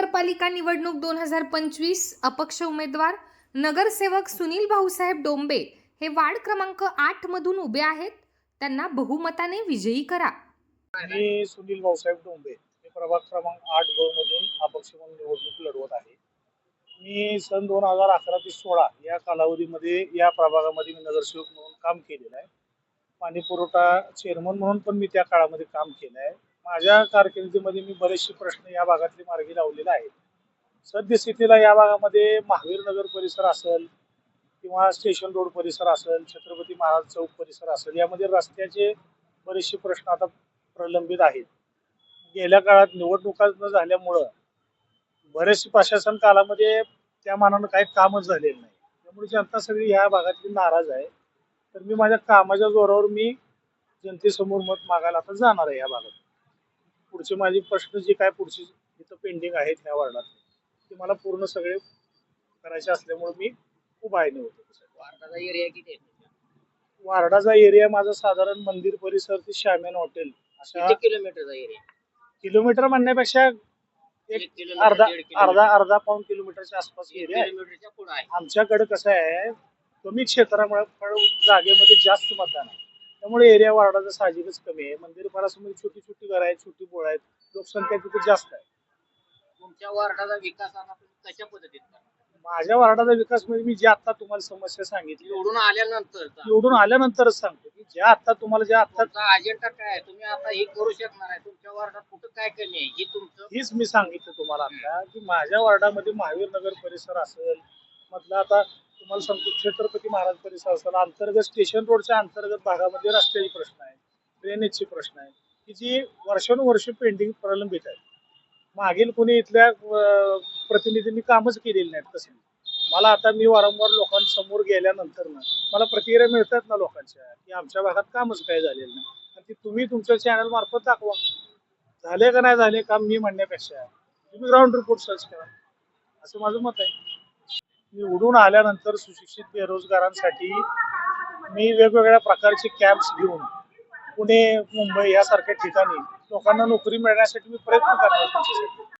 महानगरपालिका निवडणूक दोन हजार पंचवीस अपक्ष उमेदवार नगरसेवक सुनील भाऊसाहेब डोंबे हे वार्ड क्रमांक आठ मधून उभे आहेत. त्यांना बहुमताने विजयी करा. मी सुनील भाऊसाहेब डोंबे. मी प्रभाग क्रमांक आठ ब मधून अपक्ष म्हणून निवडणूक लढवत आहे. मी सन दोन हजार अकरा ते सोळा या कालावधीमध्ये या प्रभागामध्ये मी नगरसेवक म्हणून काम केलेलं आहे. पाणी पुरवठा चेअरमन म्हणून पण मी त्या काळामध्ये काम केलं आहे. माझ्या कारकिर्दीमध्ये मी बरेचसे प्रश्न या भागातले मार्गी लावलेले आहेत. सद्यस्थितीला या भागामध्ये महावीर नगर परिसर असेल किंवा स्टेशन रोड परिसर असेल छत्रपती महाराज चौक परिसर असेल यामध्ये रस्त्याचे बरेचसे प्रश्न आता प्रलंबित आहेत. गेल्या काळात निवडणुका न झाल्यामुळं बरेचसे प्रशासन कालामध्ये त्या मानानं काही कामच झालेलं नाही. त्यामुळे जनता सगळी ह्या भागातली नाराज आहे. तर मी माझ्या कामाच्या जोरावर मी जनतेसमोर मत मागायला आता जाणार आहे या भागात. पुढचे माझे प्रश्न जे काय पुढचे इथं पेंडिंग आहेत ह्या वार्डात ते मला पूर्ण सगळे करायचे असल्यामुळे मी उभा आहे वार्डाचा एरिया किती आहे वार्डाचा एरिया माझा साधारण मंदिर परिसर ते शाम्यान हॉटेल. अशा किलोमीटरचा एरिया किलोमीटर म्हणण्यापेक्षा एक अर्धा. अर्धा अर्धा पाऊन किलोमीटरच्या आसपास एरिया आमच्याकडे कसं आहे कमी क्षेत्रामुळे जागेमध्ये जास्त मतदान आहे. त्यामुळे एरिया वार्डाचा साहजिकच कमी आहे. मंदिर परिसरामध्ये छोटी छोटी घरं आहेत छोटी बोळ आहेत. लोकसंख्या तिथे जास्त आहे. तुमच्या वार्डाचा विकास आता तुम्ही कशा पद्धतीत करणार? माझ्या वार्डाचा विकास म्हणजे मी जे आता तुम्हाला समस्या सांगितली निवडून आल्यानंतर निवडून आल्यानंतरच सांगतो की ज्या आता तुम्हाला ज्या आता तुमचा अजेंडा काय आहे? तुम्ही आता हे करू शकणार आहे. तुमच्या वार्डात कुठं काय कमी आहे? हे तुमचं हीच मी सांगितलं तुम्हाला आता की माझ्या वार्डामध्ये महावीर नगर परिसर असेल मधला आता तुम्हाला सांगतो छत्रपती महाराज परिसर असताना अंतर्गत स्टेशन रोडच्या अंतर्गत भागामध्ये रस्त्याचे प्रश्न आहे ड्रेनेजचे प्रश्न आहे. की जी वर्षानुवर्ष पेंडिंग प्रलंबित आहेत मागील कोणी इथल्या प्रतिनिधींनी कामच केलेली नाहीत तसे. मला आता मी वारंवार लोकांसमोर गेल्यानंतर ना मला प्रतिक्रिया मिळतात ना लोकांच्या की आमच्या भागात कामच काय झालेलं नाही. आणि ती तुम्ही तुमच्या चॅनल मार्फत दाखवा. झाले का नाही झाले काम मी म्हणण्यापेक्षा. तुम्ही ग्राउंड रिपोर्ट सर्च करा. असं माझं मत आहे. निवडून आल्यानंतर सुशिक्षित बेरोजगारांसाठी मी वेगवेगळ्या प्रकारचे कॅम्प्स घेऊन पुणे मुंबई यासारख्या ठिकाणी लोकांना नोकरी मिळण्यासाठी मी प्रयत्न करणार त्यांच्यासाठी